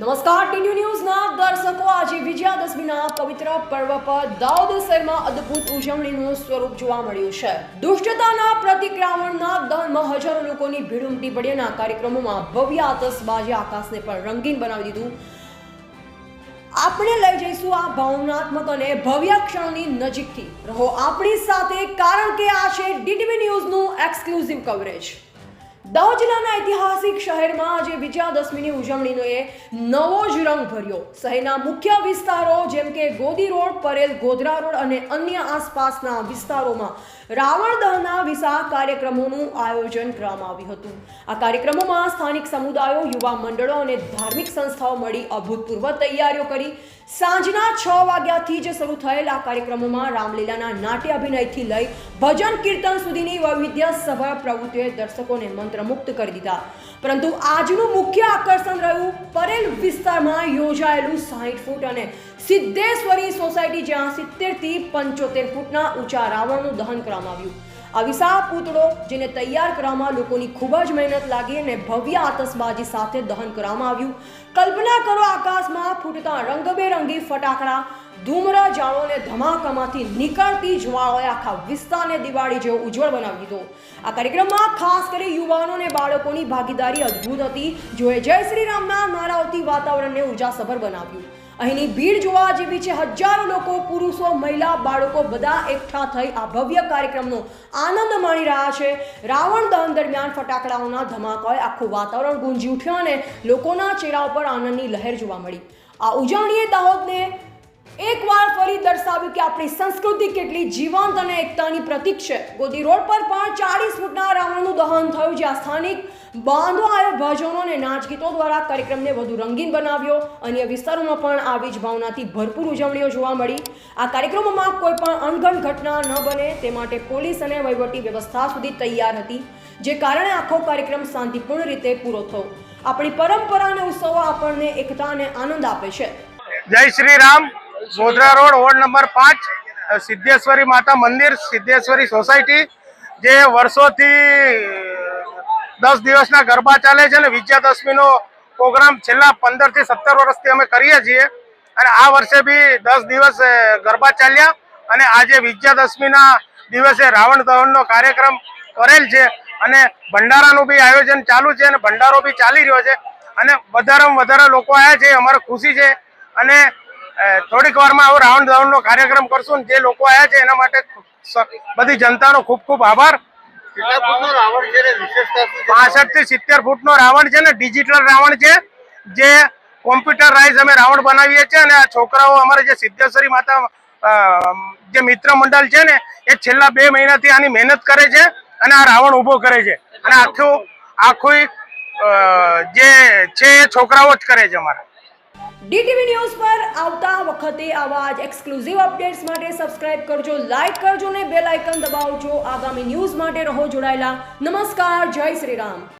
નમસ્કાર, ટીન્યુ ન્યૂઝના દર્શકો. આજે વિજયાદશમીના પવિત્ર પર્વ પર દાઉદ શહેરમાં અદ્ભુત ઉજવણીનું સ્વરૂપ જોવા મળ્યું છે. દુષ્ટતાના પ્રતિક રાવણના દહનમાં હજારો લોકોની ભીડ ઉમટી પડી અને આ કાર્યક્રમોમાં ભવ્ય આતશબાજી આકાશને પણ રંગીન બનાવી દીધું. આપણે લઈ જઈશું આ ભાવનાત્મક અને ભવ્ય ક્ષણોની નજીકથી. રહો આપણી સાથે, કારણ કે આ છે ડીટીવી ન્યૂઝનું એક્સક્લુઝિવ કવરેજ. દાહોદ જિલ્લાના ઐતિહાસિક શહેરમાં આજે વિજયાદશમીની ઉજવણીનો એ નવો જ રંગ ભર્યો. શહેરના મુખ્ય વિસ્તારો જેમ કે ગોદી રોડ, પરેલ ગોધરા રોડ અને અન્ય આસપાસના વિસ્તારોમાં રાવણ દહના વિશાળ કાર્યક્રમોનું આયોજન કરવામાં આવ્યું હતું. આ કાર્યક્રમોમાં સ્થાનિક સમુદાયો, યુવા મંડળો અને ધાર્મિક સંસ્થાઓ મળી અભૂતપૂર્વ તૈયારીઓ કરી. સાંજના છ વાગ્યાથી જ શરૂ થયેલ કાર્યક્રમોમાં રામલીલાના નાટ્ય અભિનયથી લઈ ભજન કીર્તન સુધીની વૈવિધ્યસભર પ્રવૃત્તિઓએ દર્શકોને મંત્રમુક્ત કરી દીધા. પરંતુ આજનું મુખ્ય આકર્ષણ રહ્યું પરેલ વિસ્તારમાં યોજાયેલું સાહીઠ ફૂટ અને સિદ્ધેશ્વરી સોસાયટી જ્યાં સિત્તેરથી પંચોતેર ફૂટના ઊંચા રાવણનું દહન કરવામાં આવ્યું. આ વિશાળ પૂતળો જેને તૈયાર કરવામાં લોકોની ખૂબ જ મહેનત લાગી અને ભવ્ય આતશબાજી સાથે દહન કરવામાં આવ્યું. કલ્પના કરો આકાશમાં ફૂટતા રંગબેરંગી ફટાકડા, ધૂમરા જાળો અને ધમાકામાંથી નીકળતી જ્વાળાએ આખા વિસ્તારને દિવાળી જેવો ઉજ્જવળ બનાવી દીધો. આ કાર્યક્રમમાં ખાસ કરી યુવાનો અને બાળકોની ભાગીદારી અદ્ભુત હતી. જોએ જય શ્રી રામના નારાઓથી વાતાવરણને ઉર્જાસભર બનાવ્યું. અહીંની ભીડ જોવા જેવી છે હજારો લોકો, પુરુષો, મહિલા, બાળકો બધા એકઠા થઈ આ ભવ્ય કાર્યક્રમનો આનંદ માણી રહ્યા છે. રાવણ દહન દરમિયાન ફટાકડાઓના ધમાકાએ આખું વાતાવરણ ગુંજી ઉઠ્યું અને લોકોના ચહેરા ઉપર આનંદની લહેર જોવા મળી. આ ઉજવણીએ દાહોદને એકવાર ફરી દર્શાવ્યું કે આપણી સંસ્કૃતિ કેટલી જીવંત અને એકતાની પ્રતીક છે. ગોદી રોડ પર પણ ચાલીસ ફૂટના રાવણનું દહન થયું જ્યાં સ્થાનિક બાંધો આવ્યો ભજનો અને નાચ ગીતો દ્વારા કાર્યક્રમને વધુ રંગીન બનાવ્યો. અન્ય વિસ્તારોમાં પણ આવી જ ભાવનાથી ભરપૂર ઉજવણીઓ જોવા મળી. આ કાર્યક્રમોમાં કોઈ પણ અણઘડ ઘટના ન બને, તે માટે પોલીસ અને વહીવટી વ્યવસ્થા સુધી તૈયાર હતી, જે કારણે આખો કાર્યક્રમ શાંતિપૂર્ણ રીતે પૂરો થયો. આપણી પરંપરા અને ઉત્સવો આપણને એકતા અને આનંદ આપે છે. જય Shri Ram. Godhra road, ward number પાંચ, સિદ્ધેશ્વરી માતા મંદિર, સિદ્ધેશ્વરી સોસાયટી, જે વર્ષોથી દસ દિવસના ગરબા ચાલે છે અને વિજયાદશમીનો પ્રોગ્રામ છેલ્લા પંદરથી સત્તર વર્ષથી અમે કરીએ છીએ. અને આ વર્ષે બી દસ દિવસ ગરબા ચાલ્યા. અને આજે વિજયાદશમીના દિવસે રાવણ દહનનો કાર્યક્રમ કરેલ છે. અને ભંડારાનું બી આયોજન ચાલુ છે અને ભંડારો બી ચાલી રહ્યો છે. અને વધારેમાં વધારે લોકો આવ્યા છે, અમારે ખુશી છે. અને થોડીક વારમાં આવો રાવણ નો કાર્યક્રમ કરશું જે લોકો આવ્યા છે એના માટે બધી જનતાનો ખૂબ ખૂબ આભાર. ફૂટનો? પાસઠથી સિત્તેર ફૂટ નો રાવણ છે ને? ડિજિટલ રાવણ છે જે કોમ્પ્યુટરાઇઝ અમે રાવણ બનાવીએ છીએ અને આ છોકરાઓ અમારે જે સિદ્ધેશ્વરી માતા જે મિત્ર મંડળ છે ને એ છેલ્લા બે મહિનાથી આની મહેનત કરે છે અને આ રાવણ ઊભો કરે છે. અને આખું આખું જે છે એ છોકરાઓ જ કરે છે અમારા. ડીટીવી ન્યૂઝ પર આવતા વખતે આવા જ એક્સક્લુઝિવ અપડેટ્સ માટે સબસ્ક્રાઇબ કરજો લાઇક કરજો ને બેલ આઇકન દબાવજો. આગામી ન્યૂઝ માટે રહો જોડાયેલા. નમસ્કાર, જય શ્રી રામ.